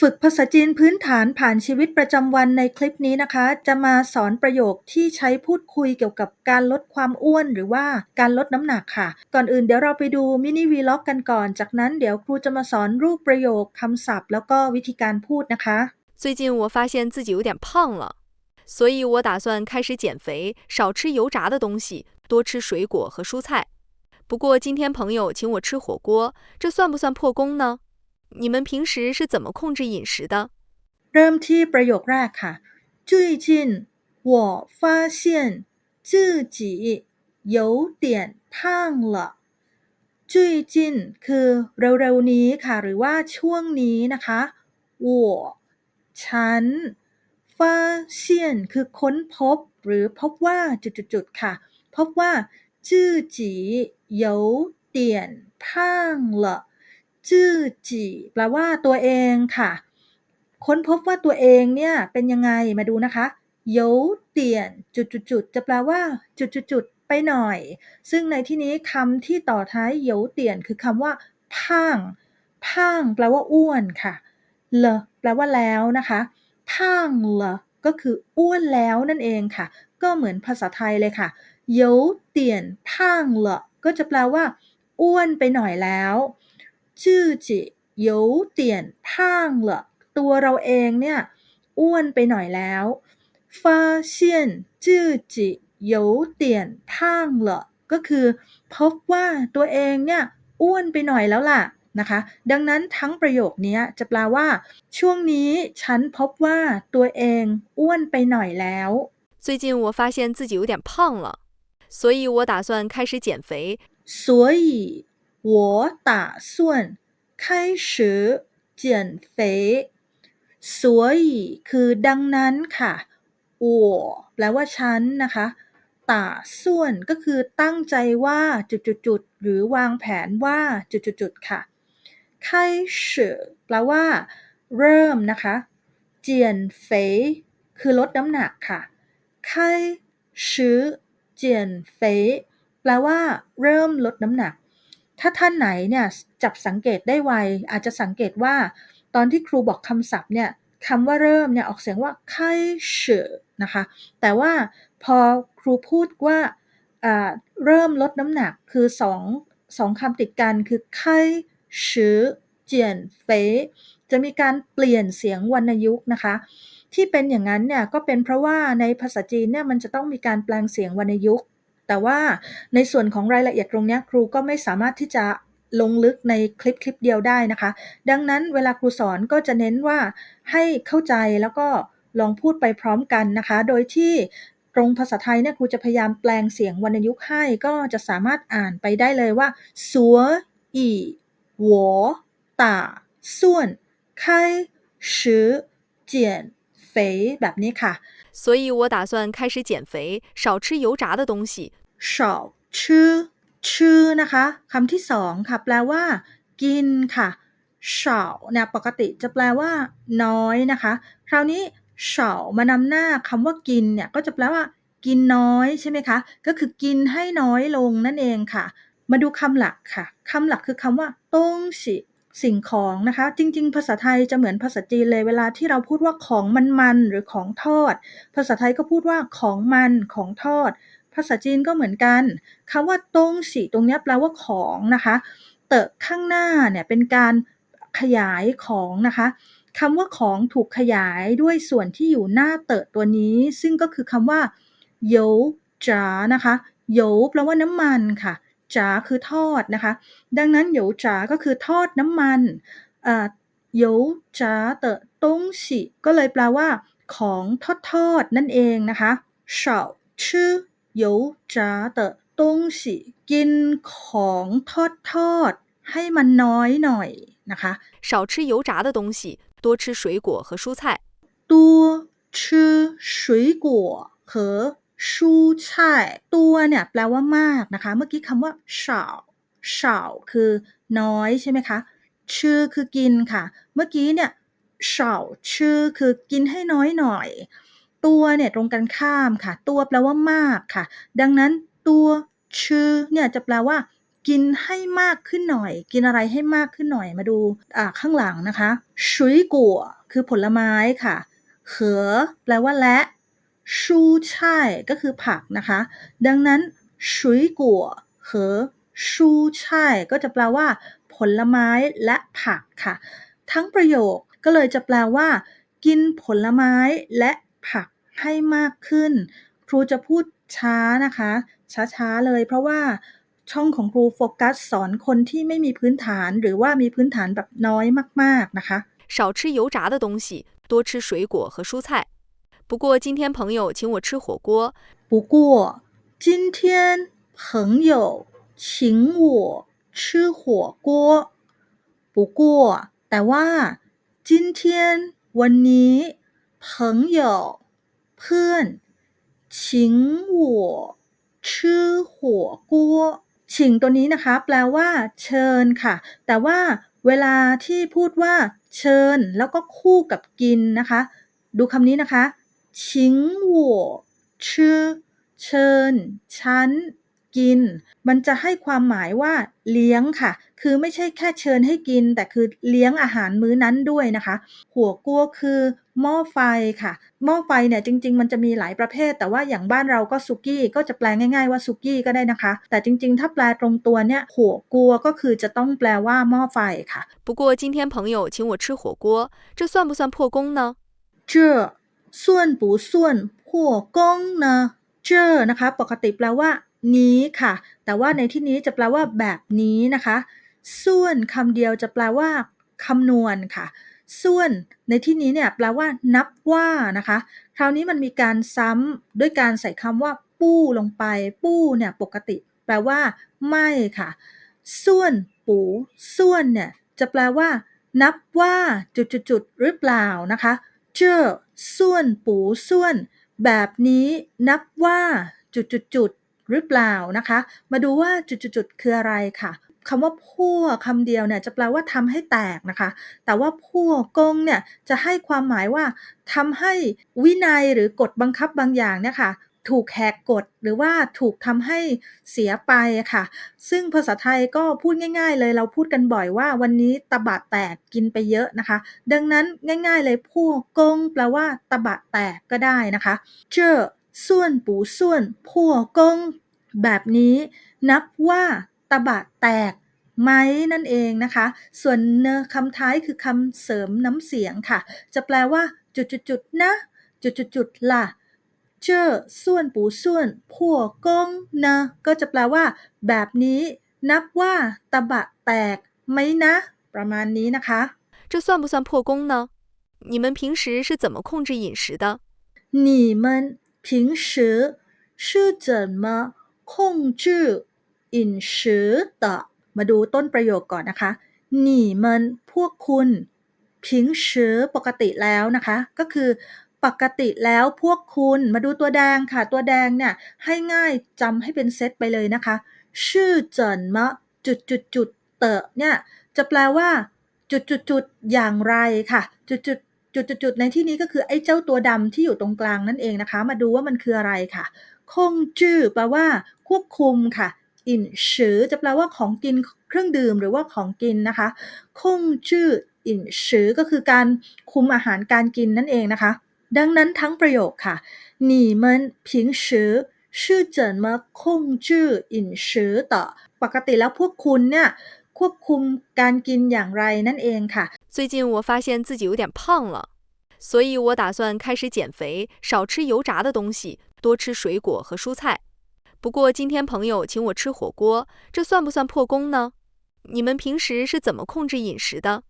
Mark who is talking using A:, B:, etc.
A: ฝึกภาษาจีนพื้นฐานผ่านชีวิตประจำวันในคลิปนี้นะคะ จะมาสอนประโยคที่ใช้พูดคุยเกี่ยวกับการลดความอ้วนหรือว่าการลดน้ำหนักค่ะ ก่อนอื่นเดี๋ยวเราไปดูมินิวีล็อกกันก่อน จากนั้นเดี๋ยวครูจะมาสอนรูปประโยคคำศัพท์ แล้วก็วิธีการพูดนะคะ
B: 最近我发现自己有点胖了，所以我打算开始减肥，少吃油炸的东西，多吃水果和蔬菜。不过今天朋友请我吃火锅，这算不算破功呢？ 你们平时是怎么控制饮食的？
A: เริ่มที่ประโยคแรกค่ะ最近我发现自己有点胖了最近คือเร็วๆนี้ค่ะ หรือว่าช่วงนี้นะคะ我ฉัน发现คือค้นพบ หรือพบว่าจุดๆๆค่ะ พบว่า自己有点胖了 ชื่อจีแปลว่าตัวเองค่ะ ค้นพบว่าตัวเองเนี่ยเป็นยังไงมาดูนะคะโยเตียนจุดจุดจุดจะแปลว่า จุดจุดจุดไปหน่อย ซึ่งในที่นี้คำที่ต่อท้ายโยเตียนคือคำว่าพ่างพ่างแปลว่าอ้วนค่ะเลแปลว่าแล้วนะคะพ่างเลก็คืออ้วนแล้วนั่นเองค่ะ ก็เหมือนภาษาไทยเลยค่ะโยเตียนพ่างเลก็จะแปลว่า อ้วนไปหน่อยแล้ว 自己有点胖了ตัวเราเองเนี่ย อ้วนไปหน่อยแล้ว发现自己有点胖了ก็คือ พบว่าตัวเองเนี่ย อ้วนไปหน่อยแล้วล่ะนะคะ ดังนั้นทั้งประโยคนี้จะแปลว่า ช่วงนี้ฉันพบว่าตัวเองอ้วนไปหน่อยแล้ว
B: 最近我发现自己有点胖了，所以我打算开始减肥。
A: 所以 我打算开始减肥所以คือดังนั้นค่ะ我แปลว่าฉันนะคะตาส่วนก็คือตั้งใจว่าจุดๆๆหรือวางแผนว่าจุดๆๆค่ะ开始แปลว่า เริ่มนะคะเจียนเฟยคือลดน้ำหนักค่ะ开始减肥แปลว่า เริ่มลดน้ำหนัก ถ้าท่านไหนเนี่ยจับสังเกตได้ไว อาจจะสังเกตว่า ตอนที่ครูบอกคำศัพท์เนี่ยคำว่าเริ่มเนี่ยออกเสียงว่าไคเฉนะคะ แต่ว่าพอครูพูดว่าเริ่มลดน้ำหนักคือสองสองคำติดกันคือไข้ชื้อเจียนเฟจะมีการเปลี่ยนเสียงวรรณยุกต์นะคะ ที่เป็นอย่างนั้นเนี่ยก็เป็นเพราะว่าในภาษาจีนเนี่ยมันจะต้องมีการแปลงเสียงวรรณยุกต์ แต่ว่าในส่วนของรายละเอียดตรงนี้ครูก็ไม่สามารถที่จะลงลึกในคลิปคลิปเดียวได้นะคะ ดังนั้นเวลาครูสอนก็จะเน้นว่าให้เข้าใจแล้วก็ลองพูดไปพร้อมกันนะคะ โดยที่ตรงภาษาไทยเนี่ยครูจะพยายามแปลงเสียงวรรณยุกต์ให้ก็จะสามารถอ่านไปได้เลยว่าสัวอีหัวตาส่วนไข้ชื่อเจียน 肥แบบนี้ค่ะ
B: 所以我打算开始减肥，少吃油炸的东西。
A: 少ชื่อชื่อนะคะคำที่สองค่ะ แปลว่า กินค่ะเฉาเนี่ยปกติจะแปลว่า น้อยนะคะ คราวนี้เฉามานำหน้าคำว่ากินเนี่ยก็จะแปลว่า กินน้อยใช่ไหมคะ ก็คือกินให้น้อยลงนั่นเองค่ะ มาดูคำหลักค่ะคำหลักคือคำว่าต้งสิ สิ่งของนะคะ จริง ๆ ภาษาไทยจะเหมือนภาษาจีนเลยเวลาที่เราพูดว่าของมันๆหรือของทอด ภาษาไทยก็พูดว่าของมันของทอด ภาษาจีนก็เหมือนกันคำว่าตงสีตรงนี้แปลว่าของนะคะ เตอะข้างหน้าเนี่ยเป็นการขยายของนะคะคำว่าของถูกขยายด้วยส่วนที่อยู่หน้าเตอะตัวนี้ ซึ่งก็คือคำว่าโยจ๋านะคะโยแปลว่าน้ำมันค่ะ จ๋าคือทอดนะคะ ดังนั้นโยจ๋าก็คือทอดน้ำมันอ่าโยจ๋าเตอะต้งสีก็เลยแปลว่า ของทอดทอดๆนั่นเองนะคะ少吃油炸的东西กินของทอดทอดๆให้มันน้อยหน่อยนะคะ
B: 少吃油炸的东西，多吃水果和蔬菜。
A: 多吃水果和 ชูช่ตัวเนี่ยแปลว่ามากนะคะ เมื่อกี้คำว่าเฉาเฉาคือน้อยใช่ไหมคะ ชื่อคือกินค่ะ เมื่อกี้เนี่ยเฉาชื่อคือกินให้น้อยหน่อย ตัวเนี่ยตรงกันข้ามค่ะ ตัวแปลว่ามากค่ะ ดังนั้นตัวชื่อเนี่ยจะแปลว่า กินให้มากขึ้นหน่อย กินอะไรให้มากขึ้นหน่อยมาดูข้างหลังนะคะชุยกัวคือผลไม้ค่ะเขอแปลว่าและ ชูช่ายก็คือผักนะคะ ดังนั้นชุยกัวเขอชูช่ายก็จะแปลว่า ผลไม้และผักค่ะ ทั้งประโยคก็เลยจะแปลว่า กินผลไม้และผักให้มากขึ้น ครูจะพูดช้านะคะ ช้าๆเลย เพราะว่าช่องของครูโฟกัสสอนคนที่ไม่มีพื้นฐาน หรือว่ามีพื้นฐานแบบน้อยมากๆนะคะ
B: 少吃油炸的东西，多吃水果和蔬菜。 不过今天朋友请我吃火锅，
A: 不过今天朋友请我吃火锅不过แต่ว่า今天วันนี้朋友เพื่อน请我吃火锅ชิงตัวนี้นะคะ แปลว่า เชิญค่ะ แต่ว่าเวลาที่พูดว่า เชิญ แล้วก็คู่กับกินนะคะ ดูคำนี้นะคะ ชิงหัวชื่อเชิญ ฉัน กิน มันจะให้ความหมายว่า เลี้ยงค่ะ คือไม่ใช่แค่เชิญให้กิน แต่คือเลี้ยงอาหารมื้อนั้นด้วยนะคะ หัวกัวคือหม้อไฟค่ะ หม้อไฟเนี่ยจริง ๆ มันจะมีหลายประเภท แต่ว่าอย่างบ้านเราก็ซุกี้ก็จะแปลง่ายๆว่าซุกี้ก็ได้นะคะ แต่จริง ๆ ถ้าแปลตรงตัวเนี่ย หัวกัวก็คือจะต้องแปลว่าหม้อไฟค่ะ
B: 不过今天朋友请我吃火锅，这算不算破功呢？
A: 这 ส่วนปูส่วนหัวกงเนเจอนะคะ ปกติแปลว่า นี้ค่ะ แต่ว่าในที่นี้จะแปลว่า แบบนี้นะคะ ส่วนคำเดียวจะแปลว่าคำนวณค่ะ ส่วนในที่นี้เนี่ยแปลว่า นับว่านะคะ คราวนี้มันมีการซ้ำด้วยการใส่คำว่า ปู้ลงไป ปู้เนี่ยปกติ แปลว่า ไม่ค่ะ ส่วน ปูส่วนเนี่ยจะแปลว่า นับว่าจุดๆหรือเปล่านะคะ เจอส่วนปูส่วน แบบนี้นับว่าจุดจุดจุดหรือเปล่านะคะ มาดูว่าจุดจุดจุดคืออะไรค่ะคำว่าพั่วคำเดียวเนี่ยจะแปลว่าทำให้แตกนะคะ แต่ว่าพั่วกงเนี่ยจะให้ความหมายว่าทำให้วินัยหรือกฎบังคับบางอย่างเนี่ยค่ะ ถูกแหกกฎ หรือว่าถูกทำให้เสียไปค่ะ ซึ่งภาษาไทยก็พูดง่าย ๆ เลยเราพูดกันบ่อยว่าวันนี้ตะบะแตกกินไปเยอะนะคะ ดังนั้นง่าย ๆ เลยพวกงแปลว่าตะบะแตกก็ได้นะคะเจอส่วนปูส่วนพวกงแบบนี้นับว่าตะบะแตกไหมนั่นเองนะคะ ส่วนเนคำท้ายคือคำเสริมน้ำเสียงค่ะ จะแปลว่าจุดๆๆนะ จุดๆๆล่ะ เจอส่วนปูส่วนพัวกงนะก็จะแปลว่า แบบนี้ นับว่าตะบะแตกไหมนะ ประมาณนี้นะคะ
B: 这算不算破功呢？你们平时是怎么控制饮食的？
A: 你们平时是怎么控制饮食的มาดูต้นประโยคก่อนนะคะหนีมันพวกคุณพิงชือปกติแล้วนะคะ ก็คือ ปกติแล้วพวกคุณมาดูตัวแดงค่ะ ตัวแดงเนี่ย ให้ง่ายจำให้เป็นเซตไปเลยนะคะ ชื่อเจินมะจุดจุดจุดเตอะเนี่ย จะแปลว่า จุดจุดจุดอย่างไรค่ะจุดจุดจุดจุดจุดในที่นี้ก็คือไอ้เจ้าตัวดำที่อยู่ตรงกลางนั่นเองนะคะ มาดูว่ามันคืออะไรค่ะคงจื้อแปลว่า ควบคุมค่ะอินชือจะแปลว่าของกินเครื่องดื่มหรือว่าของกินนะคะคงจื้ออินชือก็คือการคุมอาหารการกินนั่นเองนะคะ ดังนั้นทั้งประโยคค่ะ你们平时是怎么控制饮食的ปกติแล้วพวกคุณเนี่ยควบคุมการกินอย่างไรนั่นเองค่ะ
B: 最近我发现自己有点胖了，所以我打算开始减肥，少吃油炸的东西，多吃水果和蔬菜。不过今天朋友请我吃火锅，这算不算破功呢？你们平时是怎么控制饮食的？